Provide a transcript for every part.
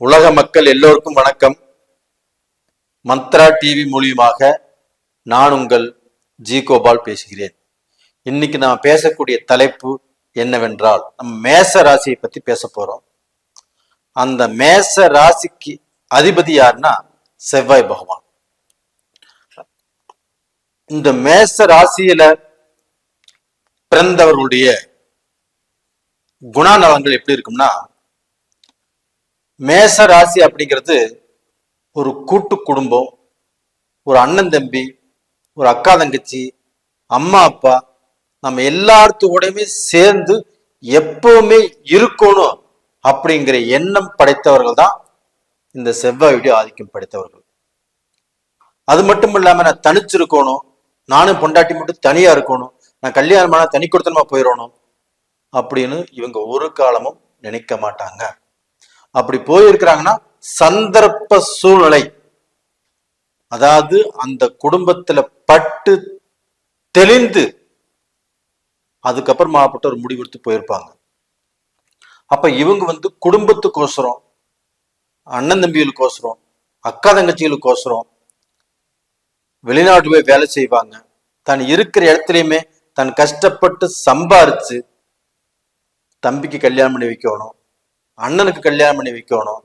உலக மக்கள் எல்லோருக்கும் வணக்கம். மந்த்ரா டிவி மூலியமாக நான் உங்கள் ஜி கோபால் பேசுகிறேன். இன்னைக்கு நாம் பேசக்கூடிய தலைப்பு என்னவென்றால் நம்ம மேச ராசியை பத்தி பேச போறோம். அந்த மேச ராசிக்கு அதிபதி யாருன்னா செவ்வாய் பகவான். இந்த மேச ராசியில பிறந்தவர்களுடைய குணநலங்கள் எப்படி இருக்கும்னா மேச ராசி அப்படிங்கிறது ஒரு கூட்டு குடும்பம் ஒரு அண்ணன் தம்பி ஒரு அக்கா தங்கச்சி அம்மா அப்பா நம்ம எல்லாத்துக்கூடயுமே சேர்ந்து எப்பவுமே இருக்கணும் அப்படிங்கிற எண்ணம் படைத்தவர்கள் தான் இந்த செவ்வாயுடைய ஆதிக்கம் படைத்தவர்கள். அது மட்டும் இல்லாம நான் தனிச்சிருக்கணும். நானும் பொண்டாட்டி மட்டும் தனியா இருக்கணும். நான் கல்யாணமான தனி கொடுத்தனமா போயிடணும் அப்படின்னு இவங்க ஒரு காலமும் நினைக்க மாட்டாங்க. அப்படி போயிருக்கிறாங்கன்னா சந்தர்ப்ப சூழ்நிலை. அதாவது அந்த குடும்பத்துல பட்டு தெளிந்து அதுக்கப்புறம் அதுக்கப்புறமாப்பட்ட ஒரு முடிவெடுத்து போயிருப்பாங்க. அப்ப இவங்க வந்து குடும்பத்துக்கோசரம் அண்ணன் தம்பிகளுக்கோசரம் அக்கா தங்கச்சிகளுக்கோசரம் வெளிநாட்டு போய் வேலை செய்வாங்க. தான் இருக்கிற இடத்துலையுமே தான் கஷ்டப்பட்டு சம்பாரிச்சு தம்பிக்கு கல்யாணம் பண்ணி வைக்கணும். அண்ணனுக்கு கல்யாணம் பண்ணி வைக்கணும்.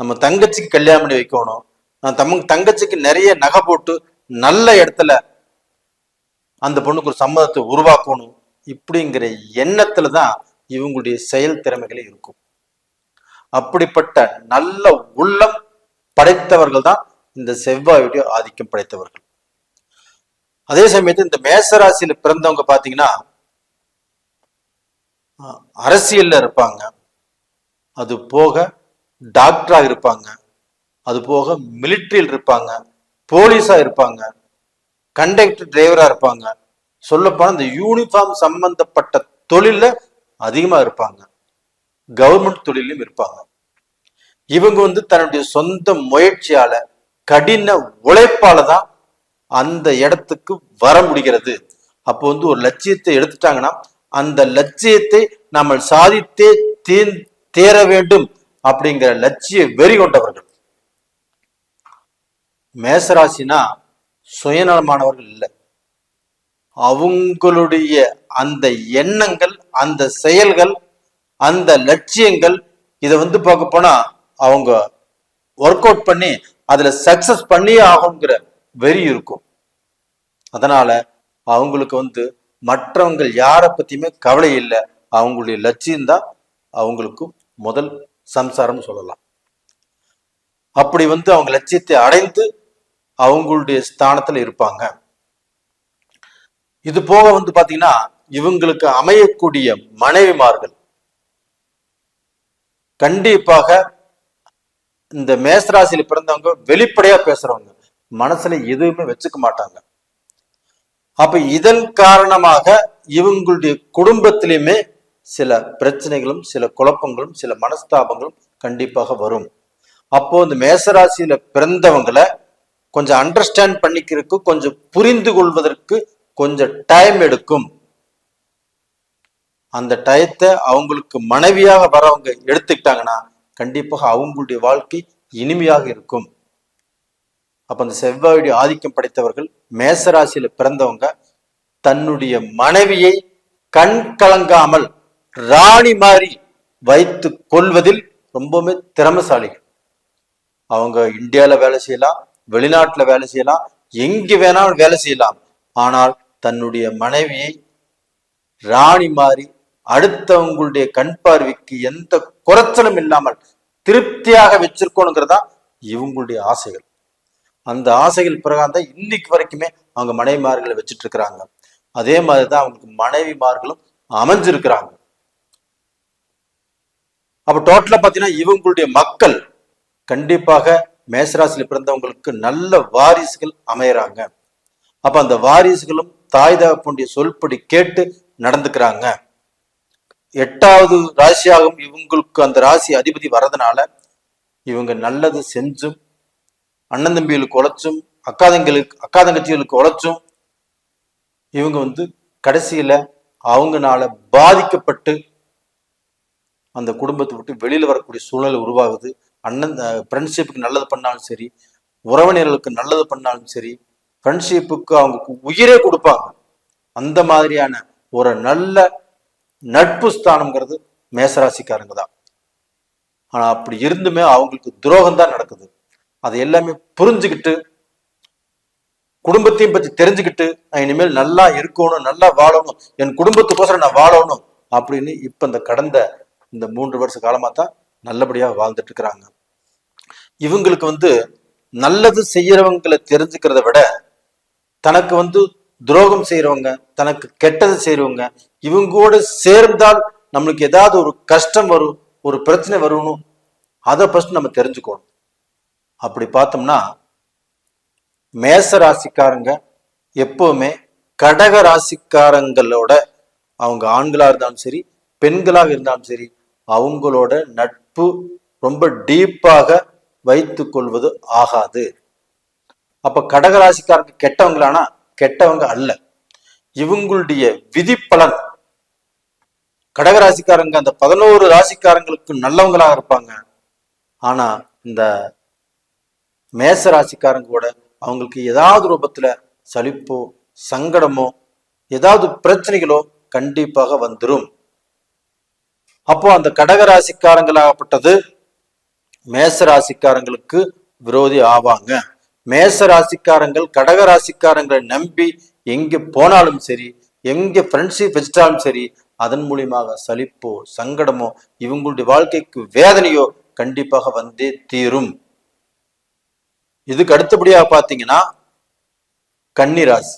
நம்ம தங்கச்சிக்கு கல்யாணம் பண்ணி வைக்கணும். நான் தம் தங்கச்சிக்கு நிறைய நகை போட்டு நல்ல இடத்துல அந்த பொண்ணுக்கு ஒரு சம்மதத்தை உருவாக்கணும். இப்படிங்கிற எண்ணத்துல தான் இவங்களுடைய செயல் திறமைகளே இருக்கும். அப்படிப்பட்ட நல்ல உள்ளம் படைத்தவர்கள் தான் இந்த செவ்வாயுடைய ஆதிக்கம் படைத்தவர்கள். அதே சமயத்தில் இந்த மேசராசியில பிறந்தவங்க பாத்தீங்கன்னா அரசியல்ல இருப்பாங்க. அது போக டாக்டராக இருப்பாங்க. அது போக மிலிட்ரியில் இருப்பாங்க. போலீஸாக இருப்பாங்க. கண்டக்டர் டிரைவராக இருப்பாங்க. சொல்லப்போனால் இந்த யூனிஃபார்ம் சம்பந்தப்பட்ட தொழிலில் அதிகமாக இருப்பாங்க. கவர்மெண்ட் தொழிலும் இருப்பாங்க. இவங்க வந்து தன்னுடைய சொந்த முயற்சியால கடின உழைப்பால தான் அந்த இடத்துக்கு வர முடிகிறது. அப்போ வந்து ஒரு லட்சியத்தை எடுத்துட்டாங்கன்னா அந்த லட்சியத்தை நம்ம சாதித்தே தீ தேர வேண்டும் அப்படிங்கிற லட்சிய வெறி கொண்டவர்கள். மேசராசினா சுயநலமானவர்கள் இல்லை. அவங்களுடைய அந்த எண்ணங்கள் அந்த செயல்கள் அந்த லட்சியங்கள் இதை வந்து பார்க்க போனா அவங்க ஒர்க் அவுட் பண்ணி அதுல சக்சஸ் பண்ணியே ஆகுங்கிற வெறி இருக்கும். அதனால அவங்களுக்கு வந்து மற்றவங்க யாரை பத்தியுமே கவலை இல்லை. அவங்களுடைய லட்சியம்தான் அவங்களுக்கும் முதல் சம்சாரம் சொல்லலாம். அப்படி வந்து அவங்க லட்சியத்தை அடைந்து அவங்களுடைய ஸ்தானத்துல இருப்பாங்க. இது போக வந்து பாத்தீங்கன்னா இவங்களுக்கு அமையக்கூடிய மனைவிமார்கள். கண்டிப்பாக இந்த மேசராசியில பிறந்தவங்க வெளிப்படையா பேசுறவங்க மனசுல எதுவுமே வச்சுக்க மாட்டாங்க. அப்ப இதன் காரணமாக இவங்களுடைய குடும்பத்திலையுமே சில பிரச்சனைகளும் சில குழப்பங்களும் சில மனஸ்தாபங்களும் கண்டிப்பாக வரும். அப்போ இந்த மேசராசியில பிறந்தவங்களை கொஞ்சம் அண்டர்ஸ்டாண்ட் பண்ணிக்கிறதுக்கு கொஞ்சம் புரிந்து கொள்வதற்கு கொஞ்சம் டைம் எடுக்கும். அந்த டயத்தை அவங்களுக்கு மனைவியாக வரவங்க எடுத்துக்கிட்டாங்கன்னா கண்டிப்பாக அவங்களுடைய வாழ்க்கை இனிமையாக இருக்கும். அப்ப அந்த செவ்வாயுடைய ஆதிக்கம் படைத்தவர்கள் மேசராசியில பிறந்தவங்க தன்னுடைய மனைவியை கண் கலங்காமல் ராணி மாதிரி வைத்து கொள்வதில் ரொம்பவுமே திறமசாலிகள். அவங்க இந்தியால வேலை செய்யலாம் வெளிநாட்டுல வேலை செய்யலாம் எங்கே வேணாலும் வேலை செய்யலாம். ஆனால் தன்னுடைய மனைவியை ராணி மாறி அடுத்தவங்களுடைய கண் பார்வைக்கு எந்த குறைச்சலும் இல்லாமல் திருப்தியாக வச்சிருக்கணுங்கிறதா இவங்களுடைய ஆசைகள். அந்த ஆசைகள் பிரகாரம் தான் இன்னைக்கு வரைக்குமே அவங்க மனைவிமார்களை வச்சுட்டு இருக்கிறாங்க அதே மாதிரி தான் அவங்களுக்கு மனைவிமார்களும் அமைஞ்சிருக்கிறாங்க. அப்போ டோட்டலாக பார்த்தீங்கன்னா இவங்களுடைய மக்கள் கண்டிப்பாக மேசராசியில் பிறந்தவங்களுக்கு நல்ல வாரிசுகள் அமையறாங்க. அப்போ அந்த வாரிசுகளும் தாய் தகப்பனுடைய சொல்படி கேட்டு நடந்துக்கிறாங்க. எட்டாவது ராசியாகவும் இவங்களுக்கு அந்த ராசி அதிபதி வர்றதுனால இவங்க நல்லது செஞ்சும் அண்ணன் தம்பிகளுக்கு உழைச்சும் அக்காதங்களுக்கு அக்கா தங்கச்சிகளுக்கு உழைச்சும் இவங்க வந்து கடைசியில அவங்கனால பாதிக்கப்பட்டு அந்த குடும்பத்தை விட்டு வெளியில வரக்கூடிய சூழ்நிலை உருவாகுது. அண்ணன் ஃப்ரெண்ட்ஷிப்புக்கு நல்லது பண்ணாலும் சரி உறவினர்களுக்கு நல்லது பண்ணாலும் சரி ஃப்ரெண்ட்ஷிப்புக்கு அவங்க உயிரே கொடுப்பாங்க. அந்த மாதிரியான ஒரு நல்ல நட்பு ஸ்தானம்ங்கிறது மேசராசிக்காரங்க தான். ஆனா அப்படி இருந்துமே அவங்களுக்கு துரோகம் தான் நடக்குது. அதை எல்லாமே புரிஞ்சுக்கிட்டு குடும்பத்தையும் பத்தி தெரிஞ்சுக்கிட்டு நான் இனிமேல் நல்லா இருக்கணும் நல்லா வாழணும் என் குடும்பத்துக்கோசரம் நான் வாழணும் அப்படின்னு இப்போ இந்த கடந்த இந்த மூன்று வருஷ காலமாக தான் நல்லபடியா வாழ்ந்துட்டு இருக்கிறாங்க இவங்களுக்கு வந்து நல்லது செய்யறவங்களை தெரிஞ்சுக்கிறத விட தனக்கு வந்து துரோகம் செய்யறவங்க தனக்கு கெட்டது செய்யறவங்க இவங்களோட சேர்ந்தால் நம்மளுக்கு ஏதாவது ஒரு கஷ்டம் வரும் ஒரு பிரச்சனை வரும்னு அதை ஃபர்ஸ்ட் நம்ம தெரிஞ்சுக்கணும். அப்படி பார்த்தோம்னா மேச ராசிக்காரங்க எப்பவுமே கடக ராசிக்காரங்களோட அவங்க ஆண்களா இருந்தாலும் சரி பெண்களாக இருந்தாலும் சரி அவங்களோட நட்பு ரொம்ப டீப்பாக வைத்து கொள்வது ஆகாது. அப்ப கடக ராசிக்காரங்க கெட்டவங்களானா கெட்டவங்க அல்ல. இவங்களுடைய விதிப்பலன் கடகராசிக்காரங்க அந்த பதினோரு ராசிக்காரங்களுக்கு நல்லவங்களாக இருப்பாங்க. ஆனா இந்த மேச ராசிக்காரங்க கூட அவங்களுக்கு ஏதாவது ரூபத்துல சலிப்போ சங்கடமோ ஏதாவது பிரச்சனைகளோ கண்டிப்பாக வந்துரும். அப்போ அந்த கடக ராசிக்காரங்களாகப்பட்டது மேச ராசிக்காரங்களுக்கு விரோதி ஆவாங்க. மேச ராசிக்காரங்கள் கடக ராசிக்காரங்களை நம்பி எங்க போனாலும் சரி எங்க ஃப்ரெண்ட்ஷிப் வச்சிட்டாலும் சரி அதன் மூலியமாக சலிப்போ சங்கடமோ இவங்களுடைய வாழ்க்கைக்கு வேதனையோ கண்டிப்பாக வந்தே தீரும். இதுக்கு அடுத்தபடியாக பார்த்தீங்கன்னா கன்னி ராசி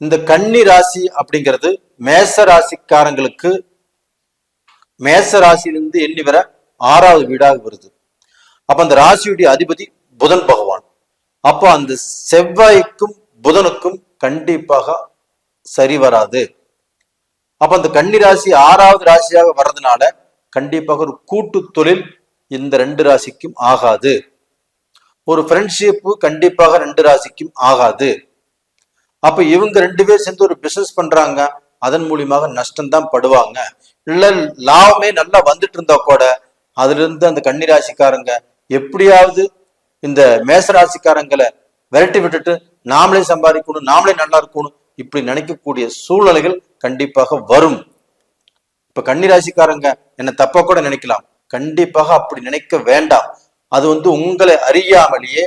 இந்த கன்னி ராசி அப்படிங்கிறது மேச ராசிக்காரங்களுக்கு மேச ராசியிலிருந்து எண்ணி வர ஆறாவது வீடாக வருது. அப்ப அந்த ராசியுடைய அதிபதி புதன் பகவான். அப்போ அந்த செவ்வாய்க்கும் புதனுக்கும் கண்டிப்பாக சரி வராது. அப்ப அந்த கன்னி ராசி ஆறாவது ராசியாக வர்றதுனால கண்டிப்பாக ஒரு கூட்டு தொழில் இந்த ரெண்டு ராசிக்கும் ஆகாது. ஒரு ஃப்ரெண்ட்ஷிப்பு கண்டிப்பாக ரெண்டு ராசிக்கும் ஆகாது. அப்ப இவங்க ரெண்டு பேர் சேர்ந்து ஒரு பிசினஸ் பண்றாங்க. அதன் மூலியமாக நஷ்டம் தான் படுவாங்க. இல்ல லாபமே நல்லா வந்துட்டு இருந்தா கூட அதுல இருந்து அந்த கன்னி ராசிக்காரங்க எப்படியாவது இந்த மேச ராசிக்காரங்களை விரட்டி விட்டுட்டு நாமளே சம்பாதிக்கணும் நாமளே நல்லா இருக்கணும் இப்படி நினைக்கக்கூடிய சூழ்நிலைகள் கண்டிப்பாக வரும். இப்ப கன்னிராசிக்காரங்க என்ன தப்பா கூட நினைக்கலாம். கண்டிப்பாக அப்படி நினைக்க வேண்டாம். அது வந்து உங்களை அறியாமலேயே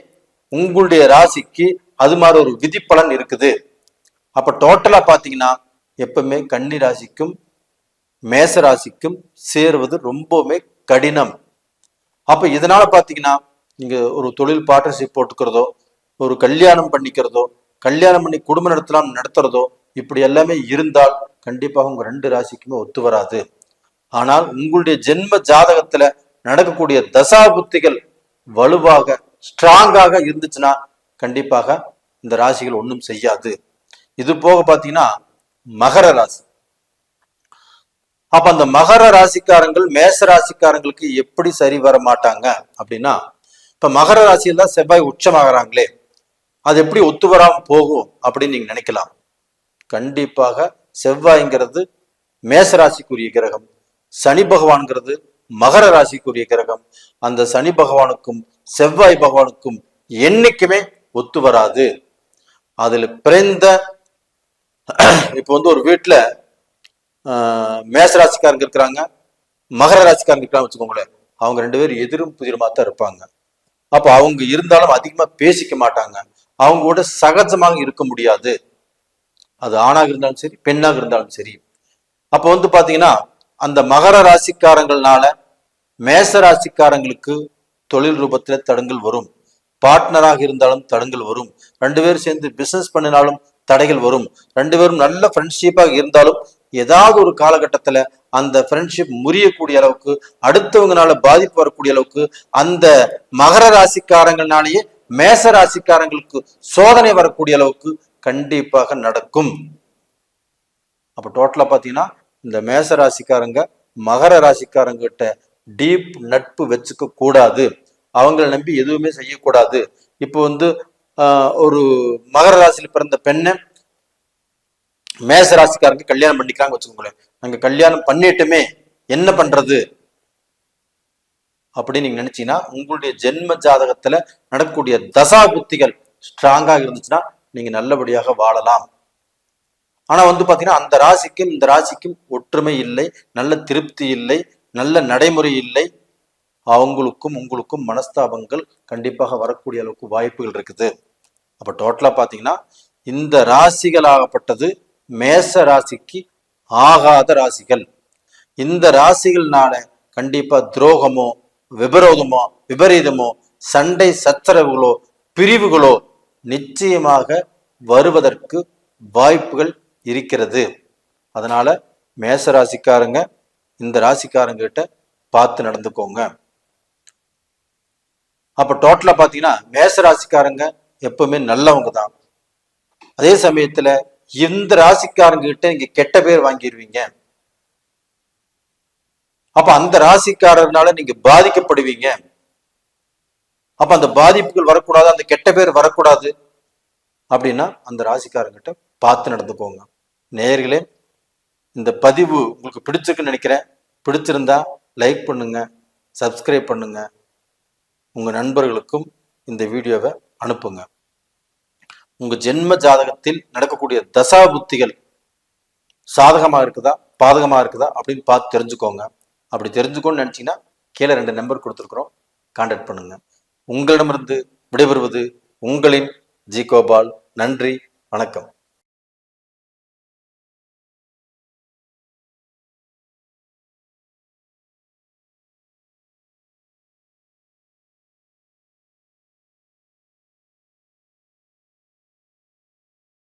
உங்களுடைய ராசிக்கு அது மாதிரி ஒரு விதிப்பலன் இருக்குது. அப்ப டோட்டலா பாத்தீங்கன்னா எப்பவுமே கன்னி ராசிக்கும் மேச ராசிக்கும் சேருவது ரொம்பவுமே கடினம். அப்போ இதனால பார்த்தீங்கன்னா நீங்கள் ஒரு தொழில் பார்ட்னர்ஷிப் போட்டுக்கிறதோ ஒரு கல்யாணம் பண்ணிக்கிறதோ கல்யாணம் பண்ணி குடும்ப நடத்தலாம் நடத்துறதோ இப்படி எல்லாமே இருந்தால் கண்டிப்பாக உங்கள் ரெண்டு ராசிக்குமே ஒத்து வராது. ஆனால் உங்களுடைய ஜென்ம ஜாதகத்தில் நடக்கக்கூடிய தசா புத்திகள் வலுவாக ஸ்ட்ராங்காக இருந்துச்சுன்னா கண்டிப்பாக இந்த ராசிகள் ஒன்றும் செய்யாது. இது போக பார்த்தீங்கன்னா மகர ராசி. அப்ப அந்த மகர ராசிக்காரங்கள் மேச ராசிக்காரங்களுக்கு எப்படி சரி வர மாட்டாங்க அப்படின்னா இப்ப மகர ராசியில தான் செவ்வாய் உச்சமாகறாங்களே அது எப்படி ஒத்து வராம போகும் அப்படின்னு நீங்க நினைக்கலாம். கண்டிப்பாக செவ்வாய்ங்கிறது மேச ராசிக்குரிய கிரகம் சனி பகவான்கிறது மகர ராசிக்குரிய கிரகம். அந்த சனி பகவானுக்கும் செவ்வாய் பகவானுக்கும் என்னைக்குமே ஒத்து வராது. அதுல பிறந்த இப்போ வந்து ஒரு வீட்டுல ஆஹ், மேச ராசிக்காரங்க இருக்கிறாங்க மகர ராசிக்காரங்க இருக்கிறாங்க வச்சுக்கோங்களேன். அவங்க ரெண்டு பேரும் எதிரும் புதிரமாக தான் இருப்பாங்க. அப்போ அவங்க இருந்தாலும் அதிகமா பேசிக்க மாட்டாங்க. அவங்க கூட சகஜமாக இருக்க முடியாது. அது ஆணாக இருந்தாலும் சரி பெண்ணாக இருந்தாலும் சரி. அப்போ வந்து பாத்தீங்கன்னா அந்த மகர ராசிக்காரங்கள்னால மேச ராசிக்காரங்களுக்கு தொழில் ரூபத்துல தடங்கள் வரும். பார்ட்னராக இருந்தாலும் தடங்கள் வரும். ரெண்டு பேரும் சேர்ந்து பிசினஸ் பண்ணினாலும் தடைகள் வரும். ரெண்டு பேரும் நல்ல ஃப்ரெண்ட்ஷிப்பாக இருந்தாலும் ஏதாவது ஒரு காலகட்டத்துல அந்த ஃப்ரெண்ட்ஷிப் முறியக்கூடிய அளவுக்கு அடுத்தவங்கனால பாதிப்பு வரக்கூடிய அளவுக்கு அந்த மகர ராசிக்காரங்களாலேயே மேச ராசிக்காரங்களுக்கு சோதனை வரக்கூடிய அளவுக்கு கண்டிப்பாக நடக்கும். அப்ப டோட்டலா பாத்தீங்கன்னா இந்த மேச ராசிக்காரங்க மகர ராசிக்காரங்க கிட்ட டீப் நட்பு வச்சுக்க கூடாது அவங்கள நம்பி எதுவுமே செய்யக்கூடாது. இப்போ வந்து ஒரு மகர ராசியில் பிறந்த பெண்ணை. மேச ராசிக்காரங்க கல்யாணம் பண்ணிக்கிறாங்க வச்சுக்கோங்களேன். நாங்க கல்யாணம் பண்ணிட்டுமே என்ன பண்றது? அப்படின்னு நீங்க நினைச்சீங்கன்னா உங்களுடைய ஜென்ம ஜாதகத்துல நடக்கக்கூடிய தசா புத்திகள் ஸ்ட்ராங்காக இருந்துச்சுன்னா நீங்க நல்லபடியாக வாழலாம். ஆனா வந்து பாத்தீங்கன்னா அந்த ராசிக்கும் இந்த ராசிக்கும் ஒற்றுமை இல்லை நல்ல திருப்தி இல்லை நல்ல நடைமுறை இல்லை. அவங்களுக்கும் உங்களுக்கும் மனஸ்தாபங்கள் கண்டிப்பாக வரக்கூடிய அளவுக்கு வாய்ப்புகள் இருக்குது. அப்ப டோட்டலா பாத்தீங்கன்னா இந்த ராசிகளாகப்பட்டது மேச ராசிக்கு ஆகாத ராசிகள். இந்த ராசிகள்னால கண்டிப்பா துரோகமோ விபரோதமோ விபரீதமோ சண்டை சச்சரவுகளோ பிரிவுகளோ நிச்சயமாக வருவதற்கு வாய்ப்புகள் இருக்கிறது. அதனால மேச ராசிக்காரங்க இந்த ராசிக்காரங்க கிட்ட பார்த்து நடந்துக்கோங்க. அப்ப டோட்டலா பாத்தீங்கன்னா மேச ராசிக்காரங்க எப்பவுமே நல்லவங்க தான் அதே சமயத்துல எந்த ராசிக்காரங்க கிட்ட நீங்க கெட்ட பேர் வாங்கிடுவீங்க அப்ப அந்த ராசிக்காரர்னால நீங்க பாதிக்கப்படுவீங்க. அப்ப அந்த பாதிப்புகள் வரக்கூடாது அந்த கெட்ட பேர் வரக்கூடாது. அப்படின்னா அந்த ராசிக்காரங்கிட்ட பார்த்து நடந்துக்கோங்க. நேர்களே இந்த பதிவு உங்களுக்கு பிடிச்சிருக்குன்னு நினைக்கிறேன். பிடிச்சிருந்தா லைக் பண்ணுங்க சப்ஸ்கிரைப் பண்ணுங்க. உங்க நண்பர்களுக்கும் இந்த வீடியோவை அனுப்புங்க. உங்க ஜென்ம ஜாதகத்தில் நடக்கக்கூடிய தசா புத்திகள் சாதகமாக இருக்குதா? பாதகமாக இருக்குதா? அப்படின்னு பார்த்து தெரிஞ்சுக்கோங்க. அப்படி தெரிஞ்சுக்கோன்னு நினச்சிங்கன்னா கீழே ரெண்டு நம்பர் கொடுத்துருக்குறோம். கான்டாக்ட் பண்ணுங்க. உங்களிடமிருந்து விடைபெறுவது உங்களின் ஜி கோபால். நன்றி. வணக்கம்.